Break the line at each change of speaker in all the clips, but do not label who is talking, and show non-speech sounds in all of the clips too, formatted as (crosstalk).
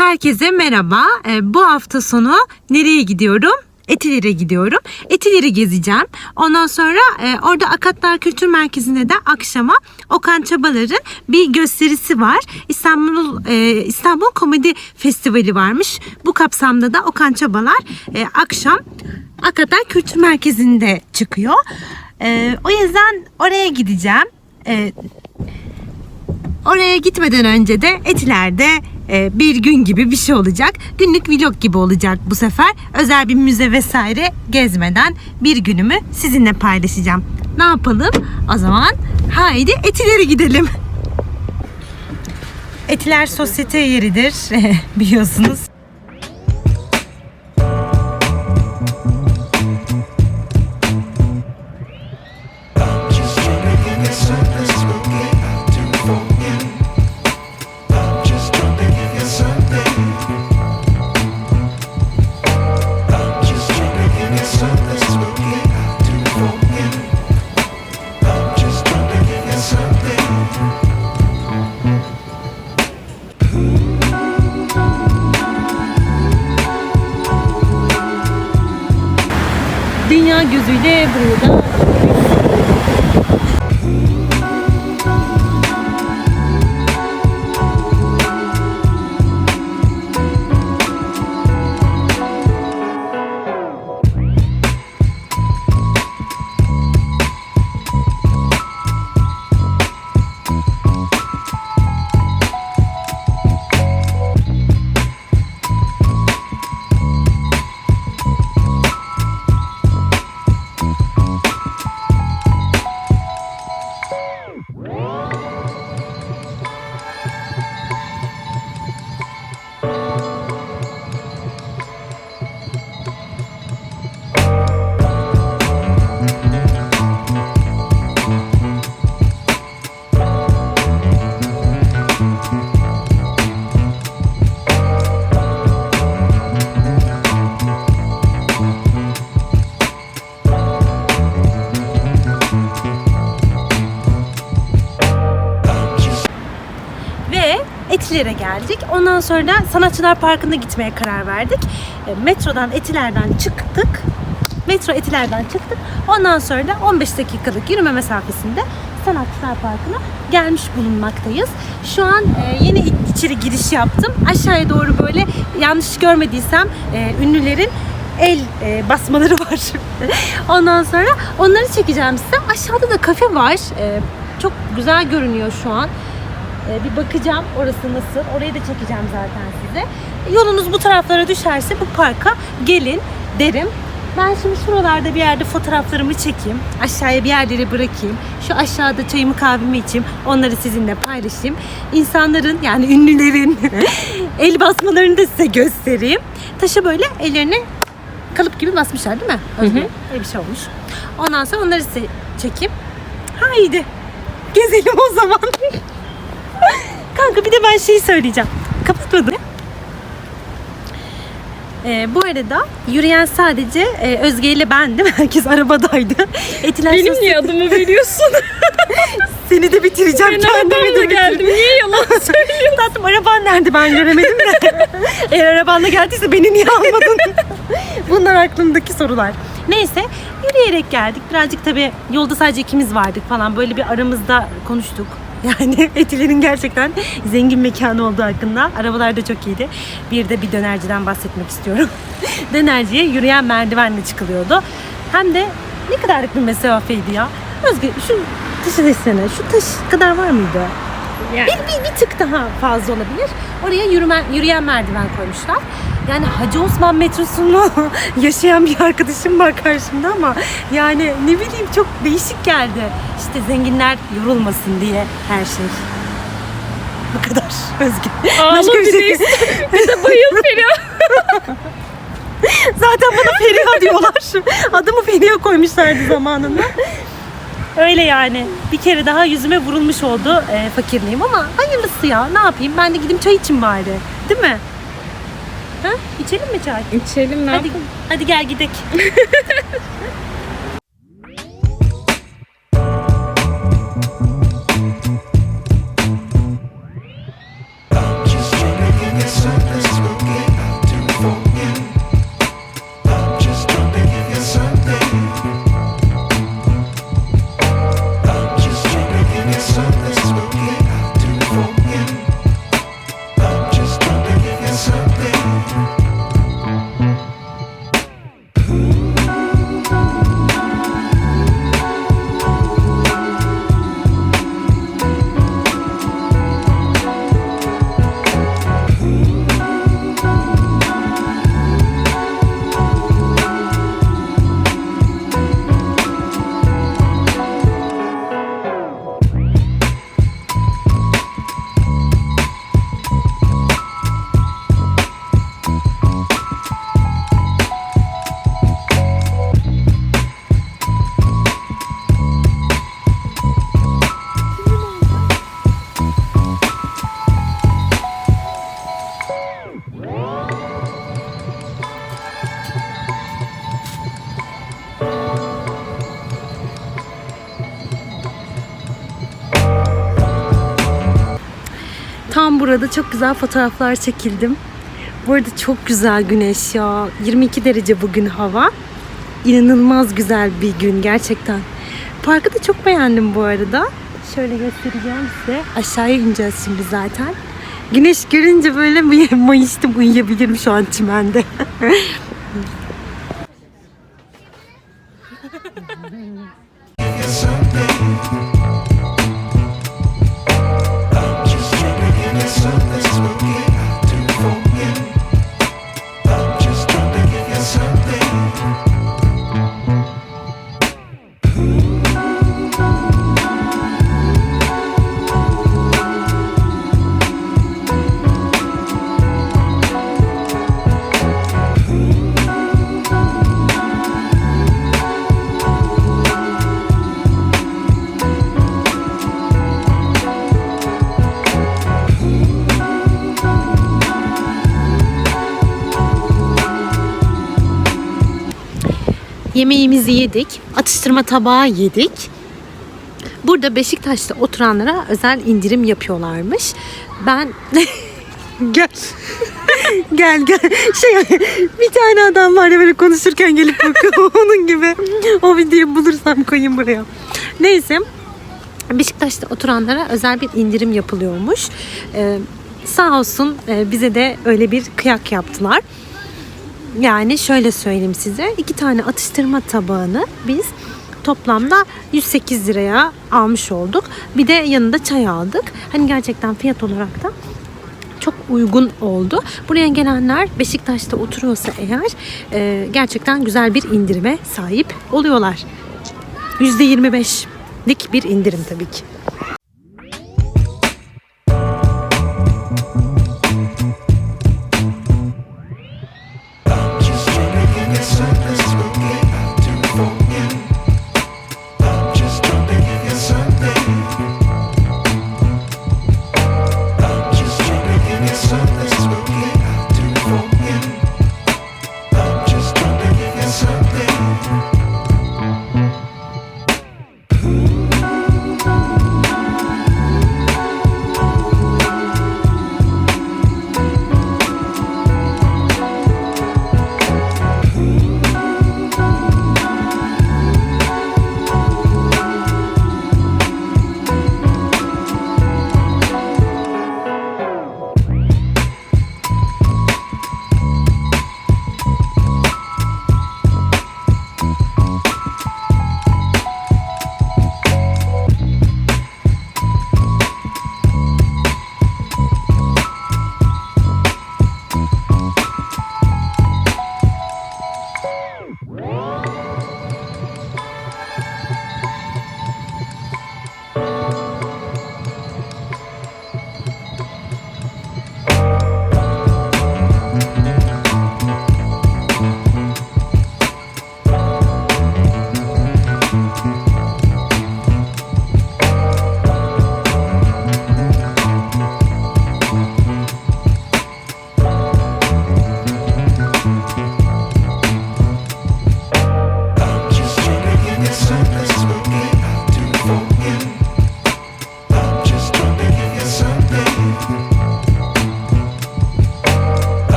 Herkese merhaba. Ee, bu hafta sonu nereye gidiyorum? Etiler'e gidiyorum. Etiler'i gezeceğim. Ondan sonra e, orada Akatlar Kültür Merkezi'nde de akşama Okan Çabalar'ın bir gösterisi var. İstanbul e, İstanbul Komedi Festivali varmış. Bu kapsamda da Okan Çabalar e, akşam Akatlar Kültür Merkezi'nde çıkıyor. E, o yüzden oraya gideceğim. E, Oraya gitmeden önce de Etiler'de e, bir gün gibi bir şey olacak. Günlük vlog gibi olacak bu sefer. Özel bir müze vesaire gezmeden bir günümü sizinle paylaşacağım. Ne yapalım? O zaman haydi Etiler'e gidelim. Etiler sosyete yeridir (laughs) biliyorsunuz. yüzüyle burada geldik. Ondan sonra da Sanatçılar Parkı'na gitmeye karar verdik. E, Metrodan Etiler'den çıktık. Metro Etiler'den çıktık. Ondan sonra da 15 dakikalık yürüme mesafesinde Sanatçılar Parkı'na gelmiş bulunmaktayız. Şu an e, yeni içeri giriş yaptım. Aşağıya doğru böyle yanlış görmediysem e, ünlülerin el e, basmaları (laughs) var. Ondan sonra onları çekeceğim size. Aşağıda da kafe var. E, çok güzel görünüyor şu an. Ee, bir bakacağım orası nasıl. Orayı da çekeceğim zaten size. Yolunuz bu taraflara düşerse bu parka gelin derim. Ben şimdi şuralarda bir yerde fotoğraflarımı çekeyim. Aşağıya bir yerlere bırakayım. Şu aşağıda çayımı kahvemi içeyim. Onları sizinle paylaşayım. İnsanların yani ünlülerin (laughs) el basmalarını da size göstereyim. Taşa böyle ellerini kalıp gibi basmışlar değil mi? Özgür? Öyle bir şey olmuş. Ondan sonra onları size çekeyim. Haydi. Gezelim o zaman. (laughs) Ben şeyi söyleyeceğim. Kapatmadın. Ee, bu arada yürüyen sadece e, Özge ile ben değil mi? (laughs) Herkes arabadaydı. Etiler
Benim niye adımı veriyorsun? (laughs)
Seni de bitireceğim.
Ben
kendimi de
geldim. Niye yalan (laughs) söylüyorsun?
Tatlım araban nerede ben göremedim de. Eğer arabanla geldiyse beni niye almadın? Bunlar aklımdaki sorular. Neyse yürüyerek geldik. Birazcık tabii yolda sadece ikimiz vardık falan. Böyle bir aramızda konuştuk. (laughs) Yani Etiler'in gerçekten zengin mekanı olduğu hakkında. Arabalar da çok iyiydi. Bir de bir dönerciden bahsetmek istiyorum. (laughs) Dönerciye yürüyen merdivenle çıkılıyordu. Hem de ne kadarlık bir mesafeydi ya. Özgür şu taşı desene. Şu taş kadar var mıydı?
Yani.
Bir, bir, bir tık daha fazla olabilir. Oraya yürüme, yürüyen merdiven koymuşlar. Yani Hacı Osman metrosunu (laughs) yaşayan bir arkadaşım var karşımda ama yani ne bileyim çok değişik geldi. İşte zenginler yorulmasın diye her şey. Bu kadar (laughs) Özgür. Başka bir şey. (laughs)
de bayıl Feriha. (laughs)
Zaten bana Feriha diyorlar. Adımı Feriha koymuşlardı zamanında. Öyle yani. Bir kere daha yüzüme vurulmuş oldu e, fakirliğim ama hayırlısı ya. Ne yapayım? Ben de gideyim çay için bari. Değil mi? Ha? İçelim mi çay?
İçelim ne
Hadi,
yapalım?
hadi gel gidelim. Burada çok güzel fotoğraflar çekildim. Bu arada çok güzel güneş ya. 22 derece bugün hava. İnanılmaz güzel bir gün gerçekten. Parkı da çok beğendim bu arada. Şöyle göstereceğim size. Aşağıya ineceğiz şimdi zaten. Güneş görünce böyle (laughs) mayıştım uyuyabilirim şu an çimende. Yemeğimizi yedik. Atıştırma tabağı yedik. Burada Beşiktaş'ta oturanlara özel indirim yapıyorlarmış. Ben (laughs) gel. gel gel. Şey bir tane adam var ya böyle konuşurken gelip bakıyor (laughs) onun gibi. O videoyu bulursam koyayım buraya. Neyse. Beşiktaş'ta oturanlara özel bir indirim yapılıyormuş. Ee, sağ olsun e, bize de öyle bir kıyak yaptılar. Yani şöyle söyleyeyim size. iki tane atıştırma tabağını biz toplamda 108 liraya almış olduk. Bir de yanında çay aldık. Hani gerçekten fiyat olarak da çok uygun oldu. Buraya gelenler Beşiktaş'ta oturuyorsa eğer e, gerçekten güzel bir indirime sahip oluyorlar. %25'lik bir indirim tabii ki.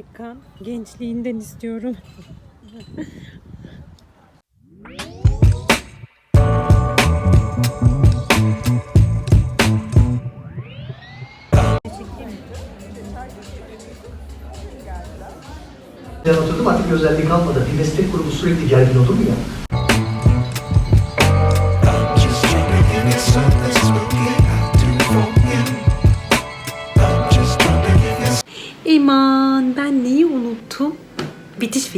Ajda Pekkan gençliğinden istiyorum.
Ben oturdum artık özelliği kalmadı. Bir meslek grubu sürekli gergin olur mu ya?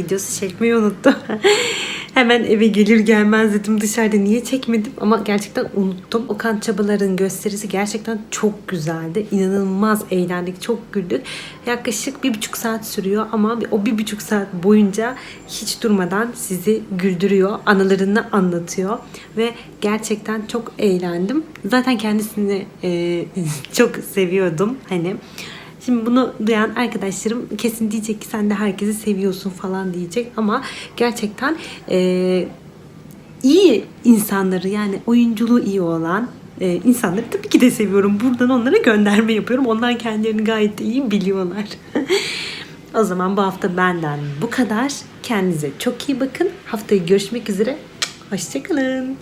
Videosu çekmeyi unuttum. (laughs) Hemen eve gelir gelmez dedim dışarıda niye çekmedim ama gerçekten unuttum. Okan Çabalar'ın gösterisi gerçekten çok güzeldi. İnanılmaz eğlendik, çok güldük. Yaklaşık bir buçuk saat sürüyor ama o bir buçuk saat boyunca hiç durmadan sizi güldürüyor, anılarını anlatıyor ve gerçekten çok eğlendim. Zaten kendisini e, (laughs) çok seviyordum hani. Şimdi bunu duyan arkadaşlarım kesin diyecek ki sen de herkesi seviyorsun falan diyecek ama gerçekten e, iyi insanları yani oyunculuğu iyi olan e, insanları tabii ki de seviyorum. Buradan onlara gönderme yapıyorum. Onlar kendilerini gayet iyi biliyorlar. (laughs) o zaman bu hafta benden bu kadar. Kendinize çok iyi bakın. Haftaya görüşmek üzere. Hoşçakalın.